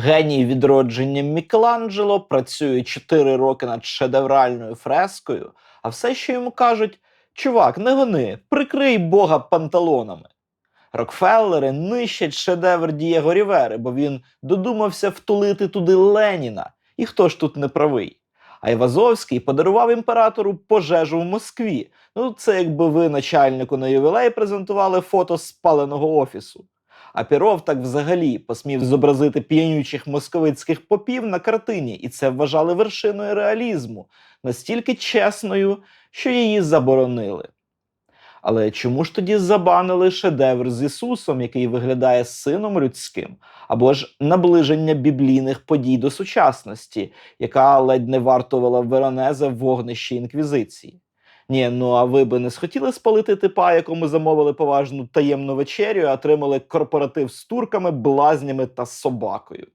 Геній відродження Мікеланджело працює 4 роки над шедевральною фрескою, а все, що йому кажуть: чувак, не гони, прикрий Бога панталонами. Рокфеллери нищать шедевр Дієго Рівери, бо він додумався втулити туди Леніна. І хто ж тут не правий? Айвазовський подарував імператору пожежу в Москві. Ну, це якби ви начальнику на ювілей презентували фото спаленого офісу. А Піров так взагалі посмів зобразити п'янючих московицьких попів на картині, і це вважали вершиною реалізму, настільки чесною, що її заборонили. Але чому ж тоді забанили шедевр з Ісусом, який виглядає сином людським, або ж наближення біблійних подій до сучасності, яка ледь не вартувала Веронезе в вогнищі інквізиції? Ні, ну а ви би не схотіли спалити типа, якому замовили поважну таємну вечерю, а отримали корпоратив з турками, блазнями та собакою.